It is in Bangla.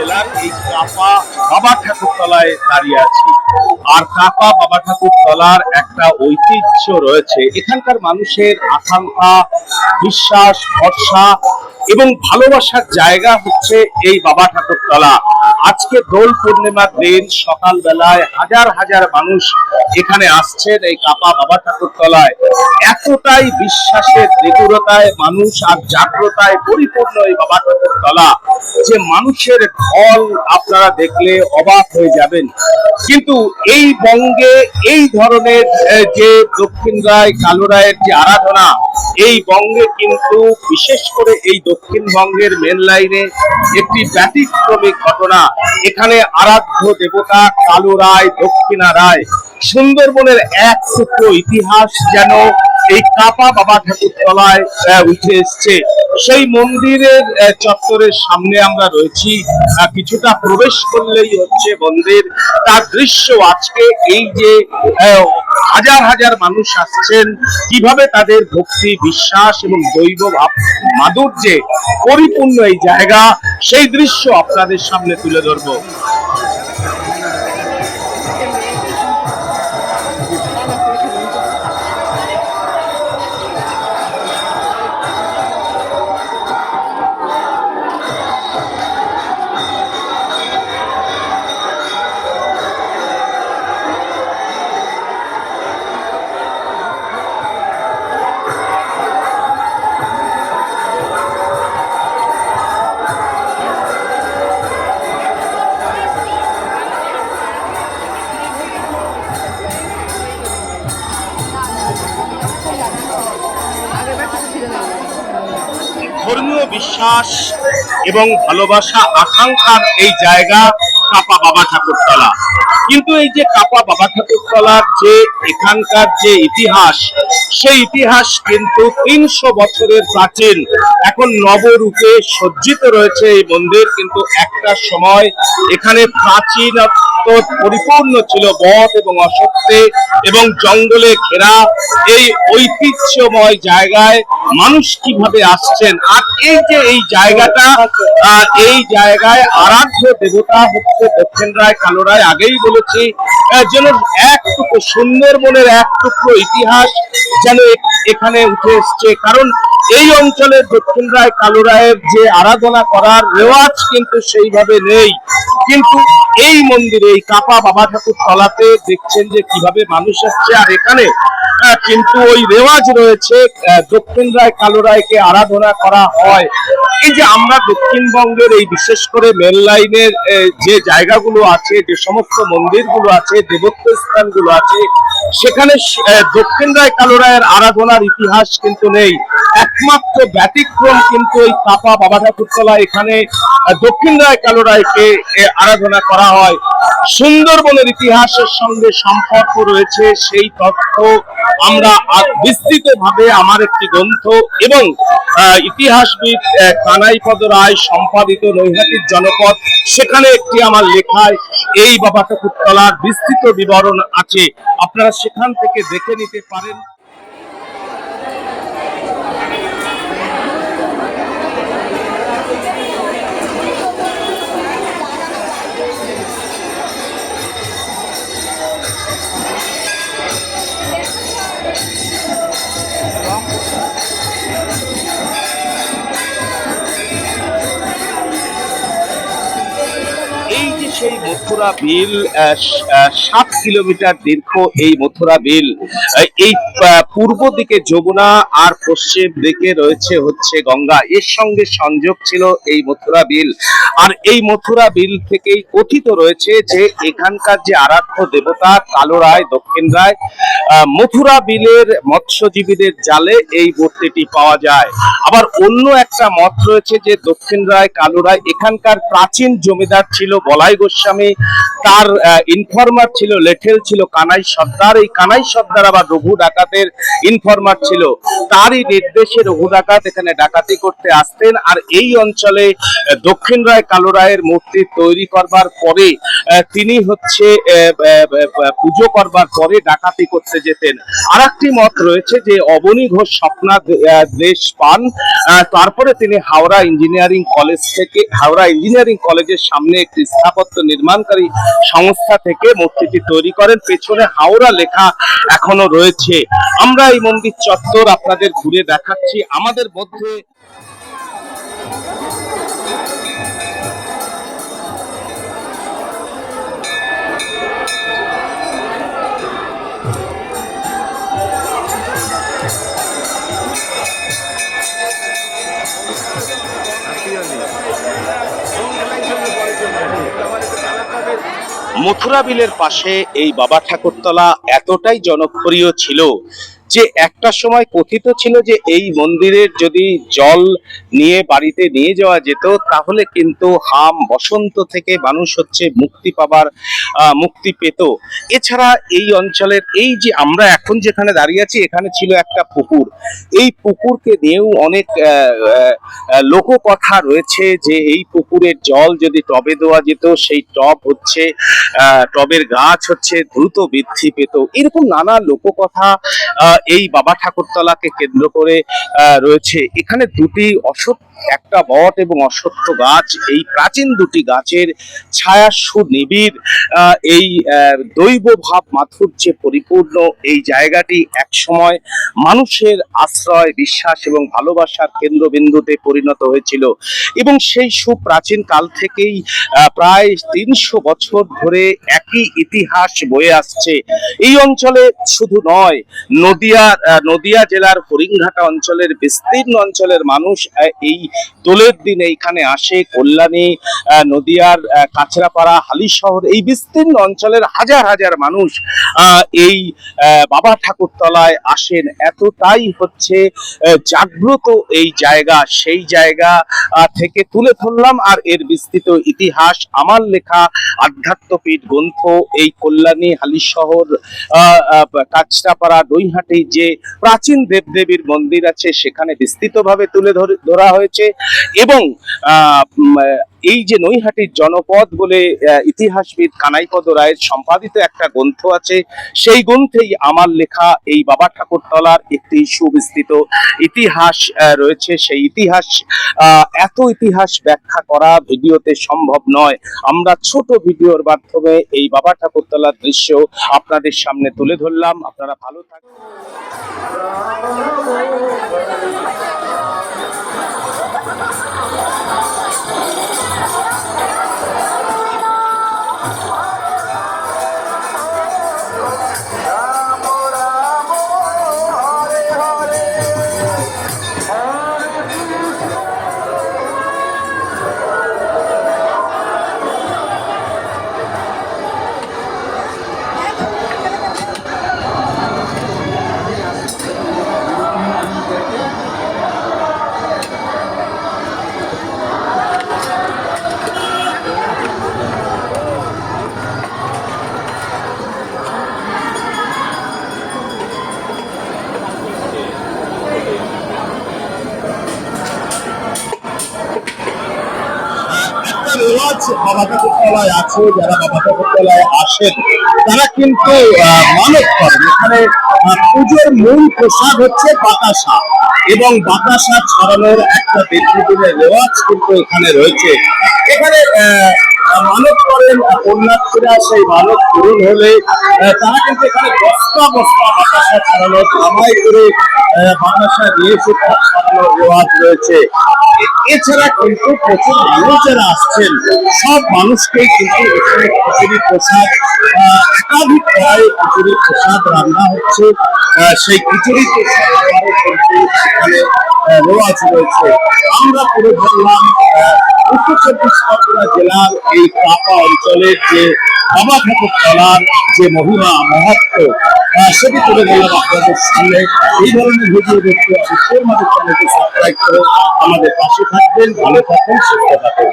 বাজার এই কাপা বাবা ঠাকুর তলায় দাঁড়িয়ে আছি। আর কাপা বাবা ঠাকুর তলার একটা ঐতিহ্য রয়েছে। এখানকার মানুষের আকাঙ্ক্ষা, বিশ্বাস, ভরসা এবং ভালোবাসার জায়গা হচ্ছে এই বাবা ঠাকুর তলা। আজকে দোল পূর্ণিমার দিন সকালবেলায় হাজার হাজার মানুষ এখানে আসছেন এই কাপা বাবা ঠাকুর তলায়, এতটাই বিশ্বাসের নিগুড়তায় মানুষ আর জাগ্রতায় পরিপূর্ণ এই বাবা ঠাকুর তলা যে মানুষের ঢল আপনারা দেখলে অবাক হয়ে যাবেন। কিন্তু এই বঙ্গে এই ধরনের যে দক্ষিণ রায়, কালো রায়ের যে আরাধনা, এই বঙ্গে কিন্তু বিশেষ করে এই দক্ষিণবঙ্গের মেন লাইনে একটি ব্যতিক্রমিক ঘটনা। এখানে আরাধ্য দেবতা কালো রায়, দক্ষিণা রায় সুন্দরবনের এক টুকরো ইতিহাস যেন এই কাপা বাবা ঠাকুর তলায় উঠে এসছে। সেই মন্দিরের চত্বরের সামনে আমরা রয়েছি। কিছুটা প্রবেশ করলেই হচ্ছে মন্দির তার দৃশ্য আজকে এই যে হাজার হাজার মানুষ আসছেন, কীভাবে তাদের ভক্তি, বিশ্বাস এবং দৈব ভাব, মাধুর্যে পরিপূর্ণ এই জায়গা, সেই দৃশ্য আপনাদের সামনে তুলে ধরবো। বিশ্বাস এবং ভালোবাসা আকাঙ্ক্ষার এই জায়গা কাপা বাবা ঠাকুরতলা। কিন্তু এই যে কাপা বাবা ঠাকুরতলার যে এখানকার যে ইতিহাস, সেই ইতিহাস কিন্তু তিনশো বছরের প্রাচীন। এখন নবরূপে সজ্জিত রয়েছে এই মন্দির, কিন্তু একটা সময় এখানে প্রাচীন পরিপূর্ণ ছিল বট এবং অসত্যে এবং জঙ্গলে ঘেরা এই ঐতিহ্যময় জায়গায় মানুষ কীভাবে আসছেন? আর এই যে এই জায়গাটা এই জায়গায় আরাধ্য দেবতা হচ্ছে দক্ষিণ রায়, কালো রায় আগেই বলেছি যেন এক টুকরো সুন্দরবনের এক টুকরো ইতিহাস যেন এখানে উঠে এসছে। কারণ এই অঞ্চলের দক্ষিণ রায়, কালো রায়ের যে আরাধনা করার রেওয়াজ কিন্তু সেইভাবে নেই। কিন্তু এই মন্দিরে এই কাপা বাবা ঠাকুর তলাতে দেখছেন যে কীভাবে মানুষ আসছে। আর এখানে কিন্তু ওই রেওয়াজ রয়েছে দক্ষিণ রায়, কালো রায়কে আরাধনা করা হয়। এই যে আমরা দক্ষিণবঙ্গের এই বিশেষ করে মেল লাইনের যে জায়গাগুলো আছে, যে সমস্ত মন্দিরগুলো আছে দেবত্ব স্থানগুলো আছে, সেখানে দক্ষিণ রায়, কালো রায়ের আরাধনার ইতিহাস কিন্তু নেই। একমাত্র ব্যতিক্রম কিন্তু এই কাপা বাবা ঠাকুরতলা, এখানে দক্ষিণ রায়, কালো রায়কে আরাধনা করা হয়। সুন্দরবনের ইতিহাসের সঙ্গে সম্পর্ক রয়েছে, সেই তথ্য আমরা বিস্তৃত ভাবে আমার একটি গ্রন্থ এবং ইতিহাসবিদ কানাইপদ রায় সম্পাদিত নৈহাটির জনপদ, সেখানে একটি আমার লেখায় এই বাবা ঠাকুরতলার বিস্তৃত বিবরণ আছে। আপনারা সেখান থেকে দেখে নিতে পারেন। এই সেই মথুরা বিল সাত কিলোমিটার দীর্ঘ এই মথুরা বিল। এই পূর্ব দিকে যমুনা আর পশ্চিম দিকে রয়েছে হচ্ছে গঙ্গা। এর সঙ্গে সংযোগ ছিল এই মথুরা বিল। আর এই মথুরা বিল থেকেই কথিত রয়েছে যে এখানকার যে আরাধ্য দেবতা কালো রায়, দক্ষিণ রায় মথুরা বিলের মৎস্যজীবীদের জালে এই মূর্তিটি পাওয়া যায়। আবার অন্য একটা মত রয়েছে যে দক্ষিণ রায়, কালো রায়। এখানকার প্রাচীন জমিদার ছিল বলাই গোস্বামী তার ইনফরমার ছিল, লেঠেল ছিল, কানাই সর্দার। এই কানাই সর্দার আবার রঘু ডাকাতের ইনফরমার ছিল। তারই নির্দেশে রঘু ডাকাত এখানে ডাকাতি করতে আসতেন। আর এই অঞ্চলে দক্ষিণ রায়, কালো রায়ের মূর্তি তৈরি করবার পরে তিনি হচ্ছে পুজো করবার পরে ডাকাতি করতে যেতেন। আর একটি মত রয়েছে যে, অবনী ঘোষ স্বপ্না দেশ পান। তারপরে তিনি হাওড়া ইঞ্জিনিয়ারিং কলেজ থেকে, হাওড়া ইঞ্জিনিয়ারিং কলেজের সামনে একটি স্থাপত্য নির্মাণকারী সংস্থা থেকে মূর্তিটি তৈরি করেন। পেছনে হাওড়া লেখা এখনও রয়েছে। আমরা এই মন্দির চত্বর আপনাদের ঘুরে দেখাচ্ছি। আমাদের মধ্যে মথুরা বিলের পাশে এই বাবা ঠাকুরতলা এতটাই জনপ্রিয় ছিল যে একটা সময় কথিত ছিল যে এই মন্দিরের যদি জল নিয়ে বাড়িতে নিয়ে যাওয়া যেত, তাহলে কিন্তু হাম বসন্ত থেকে মানুষ হচ্ছে মুক্তি পাবার মুক্তি পেত। এছাড়া এই অঞ্চলের এই যে আমরা এখন যেখানে দাঁড়িয়ে আছি, এখানে ছিল একটা পুকুর। এই পুকুরকে নিয়েও অনেক লোককথা রয়েছে যে এই পুকুরের জল যদি টবে দেওয়া যেত, সেই টব হচ্ছে টবের গাছ হচ্ছে দ্রুত বৃদ্ধি পেত। এরকম নানা লোককথা এই বাবা ঠাকুরতলাকে কেন্দ্র করে রয়েছে। এখানে দুটি অসত্য একটা বট এবং অশ্বত্থ গাছ। এই প্রাচীন দুটি গাছের ছায়া সুনিবিড় এই দৈব ভাব মাধুর্যে পরিপূর্ণ। এই জায়গাটি একসময় মানুষের আশ্রয়, বিশ্বাস এবং ভালোবাসার কেন্দ্রবিন্দুতে পরিণত হয়েছিল এবং সেই সুপ্রাচীন কাল থেকেই প্রায় তিনশো বছর ধরে একই ইতিহাস বয়ে আসছে। এই অঞ্চলে শুধু নয় নদিয়া নদিয়া জেলার হরিংঘাটা অঞ্চলের বিস্তীর্ণ অঞ্চলের মানুষ এই দোলের দিনে এখানে আসে। কল্যাণী নদিয়ার কাছড়াপাড়া, হালিশহর এই বিস্তীর্ণ অঞ্চলের হাজার হাজার মানুষ এই বাবা ঠাকুরতলায় আসেন। এতটাই হচ্ছে জাগ্রত এই জায়গা, সেই জায়গা থেকে তুলে ধরলাম। আর এর বিস্তৃত ইতিহাস, আমার লেখা আধ্যাত্মপীঠ, গ্রন্থ এই কল্যাণী, হালিশহর কাছড়াপাড়া দইহাটি যে প্রাচীন দেবদেবীর মন্দির আছে সেখানে বিস্তৃতভাবে তুলে ধরে- হয়েছে এবং এই যে নৈহাটির জনপদ বলে ইতিহাসবিদ কানাইপদ রায়ের সম্পাদিত একটা গ্রন্থ আছে, সেই গ্রন্থেই আমার লেখা এই বাবা ঠাকুরতলার একটি সুবিস্তৃত ইতিহাস রয়েছে। সেই ইতিহাস এত ইতিহাস ব্যাখ্যা করা ভিডিওতে সম্ভব নয়। আমরা ছোট ভিডিওর মাধ্যমে এই বাবা ঠাকুরতলার দৃশ্য আপনাদের সামনে তুলে ধরলাম। আপনারা ভালো থাকবেন বাবা আছে, যারা বাবা আসেন, তারা কিন্তু মানত করেন। এখানে পুজোর মূল পোশাক হচ্ছে বাতাসা। এবং বাতাসা ছড়ানোর একটা দীর্ঘদিনের রেওয়াজ কিন্তু এখানে রয়েছে। এখানে মানত করেন কন্যাশ্রীরা সেই মানত পূরণ হলে তারা কিন্তু এখানে বস্তা বস্তা বাতাসা ছড়ানো কামাই করে বাতাসা দিয়ে এসে তার রেওয়াজ রয়েছে। এছাড়া কিন্তু প্রচুর মানুষ যারা আসছেন, সব মানুষকেই কিন্তু এখানে খিচুড়ি প্রসাদ একাধিক প্রায় খিচুড়ি প্রসাদ রান্না হচ্ছে। সেই খিচুড়ি প্রসাদ এখানে রেওয়াজ রয়েছে। আমরা তুলে ধরলাম উত্তর চব্বিশ পরগনা জেলার এই কাপা অঞ্চলের যে বাবা ঠাকুর তলার যে মহিমা মহত্ব আহ, সেটি তুলে ধরলাম আপনাদের সামনে। এই ধরনের ভিডিও দেখতে অবশ্যই আমাদের চ্যানেলকে সাবস্ক্রাইব করে আমাদের পাশে থাকবেন ভালো থাকবেন সুস্থ থাকবেন।